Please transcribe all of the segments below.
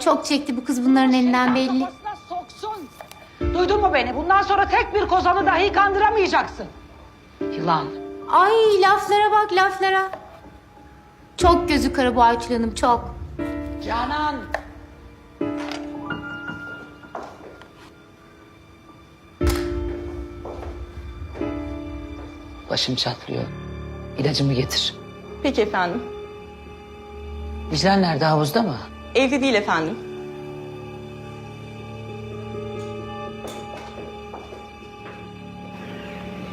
Çok çekti bu kız bunların elinden belli. Kafasına soksun. Duydun mu beni? Bundan sonra tek bir kozanı dahi kandıramayacaksın. Yılan. Ay laflara bak laflara. Çok gözü kara bu Aytül Hanım çok. Canan. Başım çatlıyor. İlacımı getir. Peki efendim. Vicdan nerede havuzda mı? Evde değil efendim.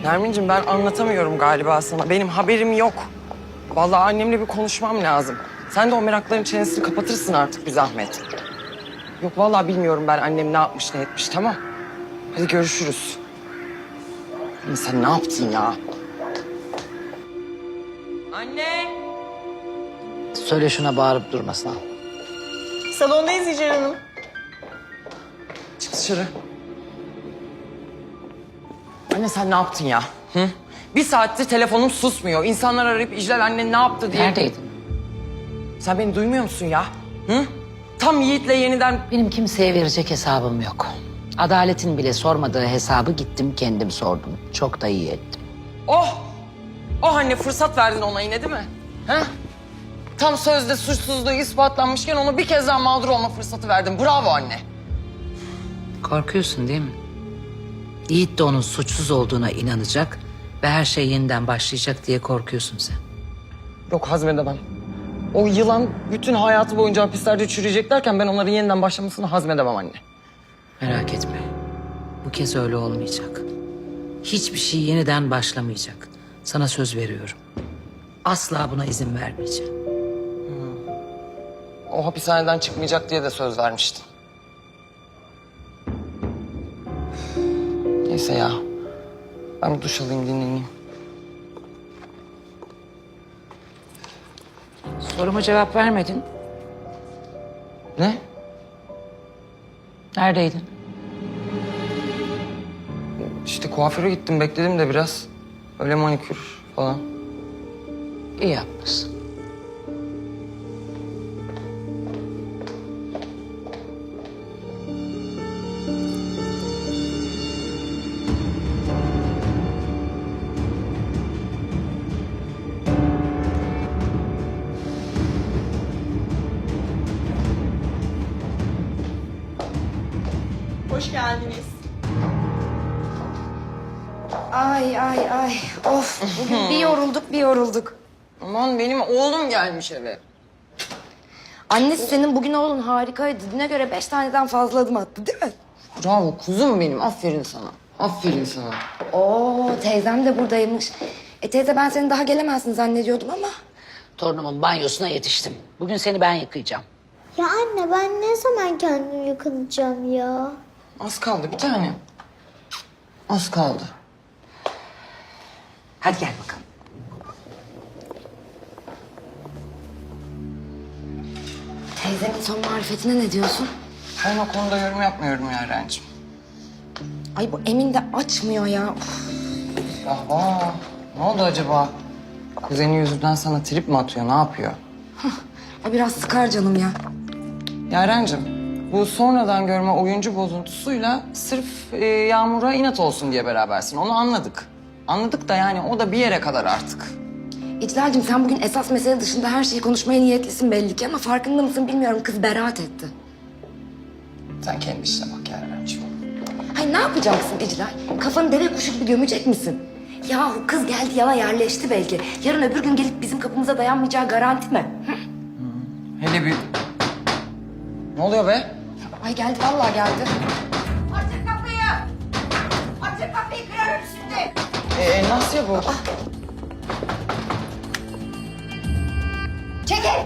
Nermin'cim ben anlatamıyorum galiba sana. Benim haberim yok. Vallahi annemle bir konuşmam lazım. Sen de o merakların çenesini kapatırsın artık bir zahmet. Yok vallahi bilmiyorum ben annem ne yapmış ne etmiş tamam. Hadi görüşürüz. Anne sen ne yaptın ya? Anne! Söyle şuna bağırıp durmasına. Salondayız İcra Hanım. Çık dışarı. Anne sen ne yaptın ya? Hı? Bir saattir telefonum susmuyor. İnsanlar arayıp İclal annen ne yaptı diye. Neredeydin? Sen beni duymuyor musun ya? Hı? Tam Yiğit'le yeniden... Benim kimseye verecek hesabım yok. Adaletin bile sormadığı hesabı gittim kendim sordum. Çok da iyi ettim. Oh! Oh anne fırsat verdin ona yine değil mi? He? Tam sözde suçsuzluğu ispatlanmışken onu bir kez daha mağdur olma fırsatı verdin. Bravo anne. Korkuyorsun değil mi? Yiğit de onun suçsuz olduğuna inanacak ve her şey yeniden başlayacak diye korkuyorsun sen. Yok hazmedemem. O yılan bütün hayatı boyunca hapislerde çürüyecek derken ben onların yeniden başlamasını hazmedemem anne. Merak etme. Bu kez öyle olmayacak. Hiçbir şey yeniden başlamayacak. Sana söz veriyorum. Asla buna izin vermeyeceğim. O hapishaneden çıkmayacak diye de söz vermiştin. Neyse ya. Ben bir duş alayım dinleneyim. Soruma cevap vermedin. Ne? Neredeydin? İşte kuaföre gittim bekledim de biraz. Öyle manikür falan. İyi yapmışsın. Geldiniz. Ay ay ay. Of bugün bir yorulduk bir yorulduk. Aman benim oğlum gelmiş eve. Annesi senin bugün oğlun harikaydı. Düne göre beş taneden fazla adım attı değil mi? Bravo kuzum benim. Aferin sana. Aferin sana. Oo teyzem de buradaymış. E teyze ben senin daha gelemezsin zannediyordum ama. Torunumun banyosuna yetiştim. Bugün seni ben yıkayacağım. Ya anne ben ne zaman kendim yıkanacağım ya? Az kaldı bir tane. Az kaldı. Hadi gel bakalım. Teyzemin son marifetine ne diyorsun? Ben o konuda yorum yapmıyorum Yaren'cim. Ay bu Emin de açmıyor ya. Uf. Vah Ne oldu acaba? Kuzeni yüzünden sana trip mi atıyor? Ne yapıyor? Ay biraz sıkar canım ya. Yaren'cim bu sonradan görme oyuncu bozuntusuyla sırf e, Yağmur'a inat olsun diye berabersin. Onu anladık. Anladık da yani o da bir yere kadar artık. İclal'cim sen bugün esas mesele dışında her şeyi konuşmaya niyetlisin belli ki ama farkında mısın bilmiyorum kız beraat etti. Sen kendi işine bak Yaren'cim. Ay ne yapacaksın İclal? Kafanı deve kuşu gibi gömecek misin? Yahu kız geldi yana yerleşti belki. Yarın öbür gün gelip bizim kapımıza dayanmayacağı garanti mi? Hı? Hele bir... Ne oluyor be? Ay geldi vallahi geldi. Açın kapıyı! Açın kapıyı kırarım şimdi! Ee, Nasya bu. Çekil!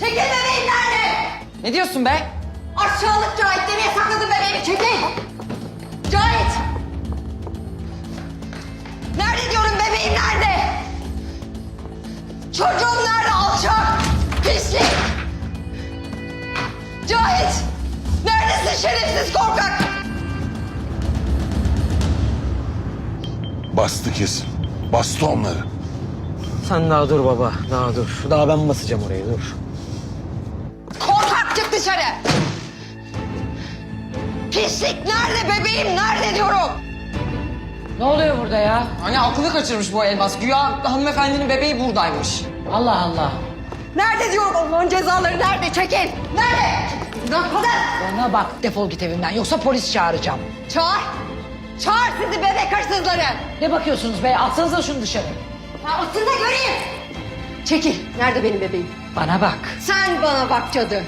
Çekil bebeğim nerede? Ne diyorsun be? Aşağılık Cahit nereye sakladın bebeğimi? Çekil! Cahit! Nerede diyorum bebeğim nerede? Çocuğum Cahit! Neredesin şerefsiz korkak? Bastı kesin. Bastı onları. Sen daha dur baba, daha dur. Daha ben basacağım orayı, dur. Korkak çık dışarı! pislik nerede bebeğim nerede diyorum. Ne oluyor burada ya? Anne aklını kaçırmış bu Elmas. Güya hanımefendinin bebeği buradaymış. Allah Allah. Nerede diyorum Allah'ın cezaları nerede çekil. Nerede? Lan kadın. Bana bak defol git evimden yoksa polis çağıracağım. Çağır. Çağır sizi bebek hırsızları. Ne bakıyorsunuz be atsanıza şunu dışarı. Ya atın da göreyim. Çekil. Nerede benim bebeğim? Bana bak. Sen bana bak cadı.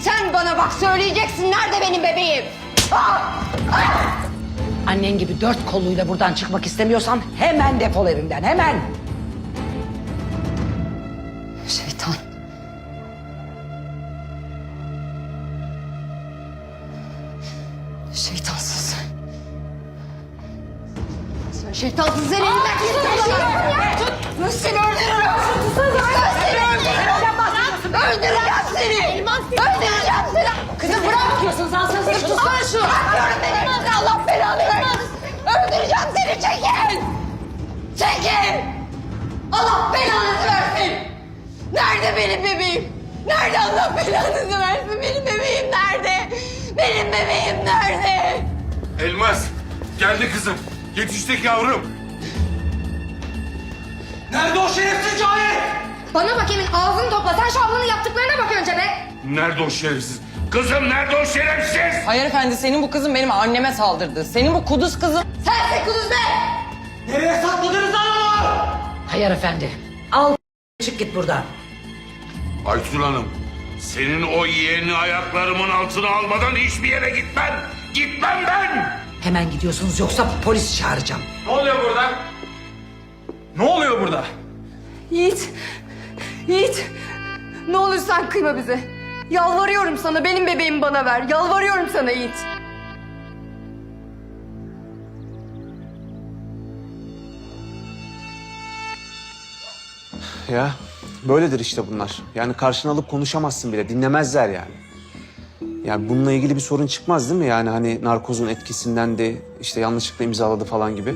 Sen bana bak söyleyeceksin nerede benim bebeğim. Annen gibi dört kolluyla buradan çıkmak istemiyorsan hemen defol evimden hemen. Sen elinden git. Ben seni öldürürüm. Ben seni öldürürüm. Öldüreceğim seni. Öldüreceğim seni. Kızım bırak. Yapıyorsunuz şunu. Tutsana şu. Bırakıyorum beni. Allah belanı versin. Öldüreceğim seni. Çekil. Çekil. Allah belanızı versin. Nerede benim bebeğim? Nerede Allah belanızı versin? Benim bebeğim nerede? Benim bebeğim nerede? Elmas geldi kızım. Yetiştik yavrum. Nerede o şerefsiz Cahit? Bana bak Emin ağzını topla. Sen şu ablanın yaptıklarına bak önce be. Nerede o şerefsiz? Kızım nerede o şerefsiz? Hayır efendi senin bu kızın benim anneme saldırdı. Senin bu kuduz kızın... Sensin kuduz be! Nereye sakladınız lan onu? Hayır efendi. Al çık git buradan. Aytun Hanım senin o yeğeni ayaklarımın altına almadan hiçbir yere gitmem. Gitmem ben. Hemen gidiyorsunuz yoksa polis çağıracağım. Ne oluyor burada? Ne oluyor burada? Yiğit. Yiğit. Ne olur sen kıyma bize. Yalvarıyorum sana benim bebeğimi bana ver. Yalvarıyorum sana Yiğit. Ya böyledir işte bunlar. Yani karşına alıp konuşamazsın bile. Dinlemezler yani. Yani bununla ilgili bir sorun çıkmaz değil mi? Yani hani narkozun etkisinden de işte yanlışlıkla imzaladı falan gibi.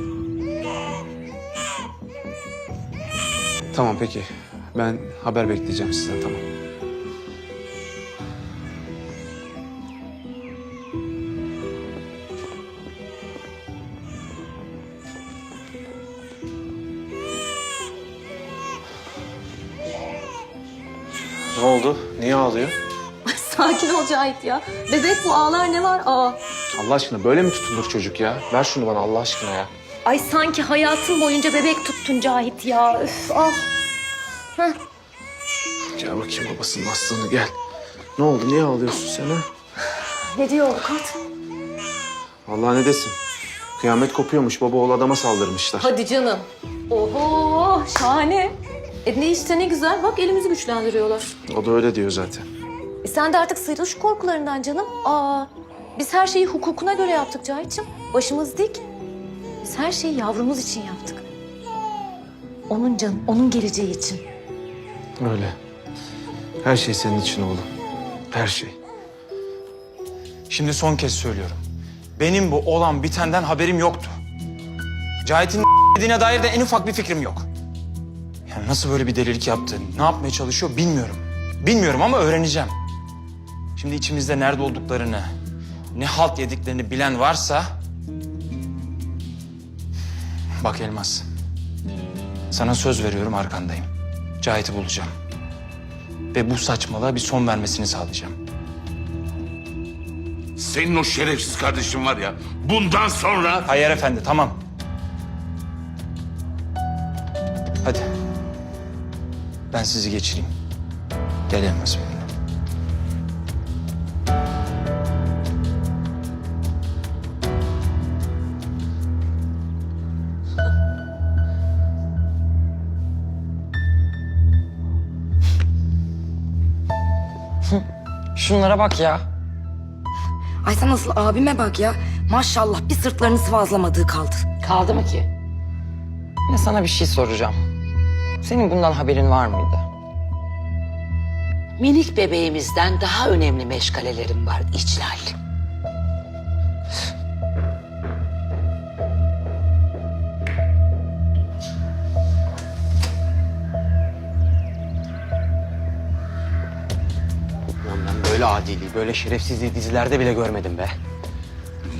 Tamam peki. Ben haber bekleyeceğim sizden tamam. Ne oldu? Niye ağlıyor? Sakin ol Cahit ya. Bebek bu ağlar ne var? Aa. Allah aşkına böyle mi tutulur çocuk ya? Ver şunu bana Allah aşkına ya. Ay sanki hayatın boyunca bebek tuttun Cahit ya. Üf al. Gel bakayım babasının aslını gel. Ne oldu? Niye ağlıyorsun sen ha? Ne diyor avukat? Vallahi ne desin? Kıyamet kopuyormuş. Baba oğul adama saldırmışlar. Hadi canım. Oho şahane. E ne işte ne güzel. Bak elimizi güçlendiriyorlar. O da öyle diyor zaten. E sen de artık sıyrıl şu korkularından canım. Aa, biz her şeyi hukukuna göre yaptık Cahit'ciğim. Başımız dik. Biz her şeyi yavrumuz için yaptık. Onun canı, onun geleceği için. Öyle. Her şey senin için oğlum. Her şey. Şimdi son kez söylüyorum. Benim bu olan bitenden haberim yoktu. Cahit'in dediğine dair de en ufak bir fikrim yok. Yani nasıl böyle bir delilik yaptı, ne yapmaya çalışıyor bilmiyorum. Bilmiyorum ama öğreneceğim. Şimdi içimizde nerede olduklarını, ne halt yediklerini bilen varsa... Bak Elmas, sana söz veriyorum arkandayım. Cahit'i bulacağım. Ve bu saçmalığa bir son vermesini sağlayacağım. Senin o şerefsiz kardeşin var ya bundan sonra Hayır efendi, tamam. Hadi. Ben sizi geçireyim. Gel Elmas benimle. Şunlara bak ya. Ay sen nasıl abime bak ya. Maşallah bir sırtlarını sıvazlamadığı kaldı. Kaldı mı ki? Ne sana bir şey soracağım. Senin bundan haberin var mıydı? Minik bebeğimizden daha önemli meşgalelerim var İclal. Adiliği, böyle şerefsizliği dizilerde bile görmedim be.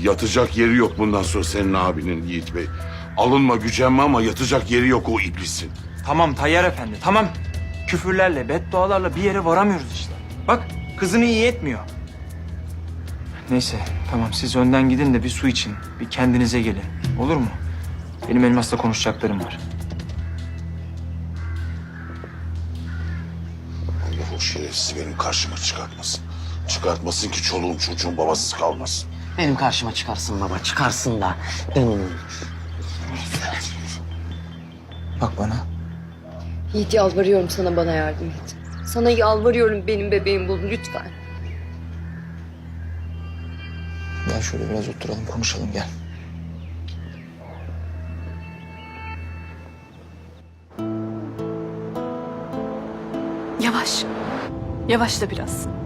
Yatacak yeri yok bundan sonra senin abinin Yiğit Bey. Alınma gücenme ama yatacak yeri yok o iblisin. Tamam Tayyar Efendi tamam. Küfürlerle, beddualarla bir yere varamıyoruz işte. Bak kızını iyi etmiyor. Neyse tamam siz önden gidin de bir su için. Bir kendinize gelin. Olur mu? Benim Elmas'la konuşacaklarım var. Allah o şerefsizi benim karşıma çıkartmasın. Çıkartmasın ki çoluğum çocuğum babasız kalmasın. Benim karşıma çıkarsın baba çıkarsın da. Bak bana. Yiğit yalvarıyorum sana bana yardım et. Sana yalvarıyorum benim bebeğim bul lütfen. Gel şöyle biraz oturalım konuşalım gel. Yavaş. Yavaşla biraz.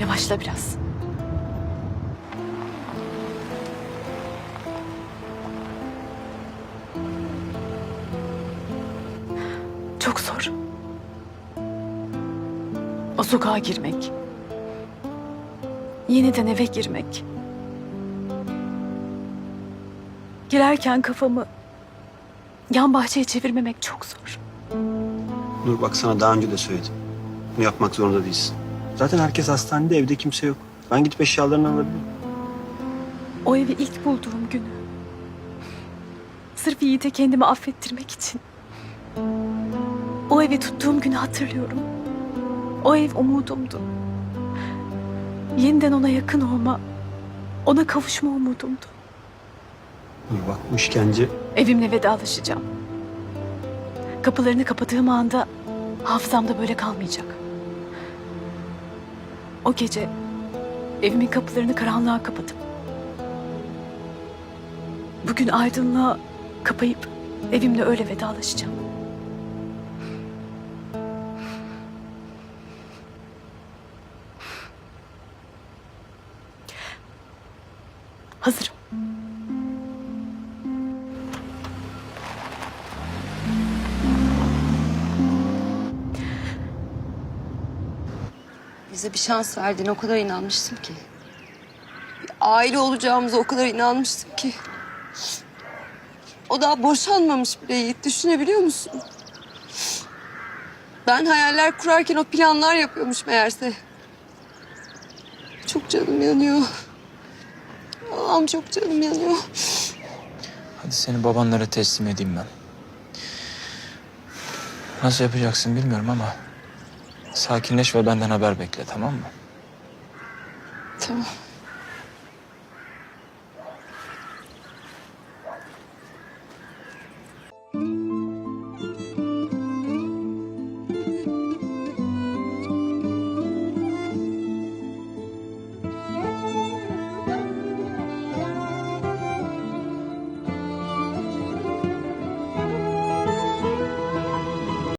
Yavaşla biraz. Çok zor. O sokağa girmek. Yeniden eve girmek. Girerken kafamı yan bahçeye çevirmemek çok zor. Nur bak sana daha önce de söyledim. Bunu yapmak zorunda değilsin. Zaten herkes hastanede, evde kimse yok. Ben gidip eşyalarını alabilirim. O evi ilk bulduğum günü. Sırf Yiğit'e kendimi affettirmek için. O evi tuttuğum günü hatırlıyorum. O ev umudumdu. Yeniden ona yakın olma, ona kavuşma umudumdu. Nur bak bu işkence Evimle vedalaşacağım. Kapılarını kapadığım anda hafızamda böyle kalmayacak. O gece evimin kapılarını karanlığa kapadım. Bugün aydınlığa kapayıp evimle öyle vedalaşacağım. Hazırım. Bize bir şans verdin o kadar inanmıştım ki. Bir aile olacağımıza o kadar inanmıştım ki. O daha boşanmamış bile Yiğit düşünebiliyor musun? Ben hayaller kurarken o planlar yapıyormuş meğerse. Çok canım yanıyor. Allah'ım çok canım yanıyor. Hadi seni babanlara teslim edeyim ben. Nasıl yapacaksın bilmiyorum ama sakinleş ve benden haber bekle tamam mı? Tamam.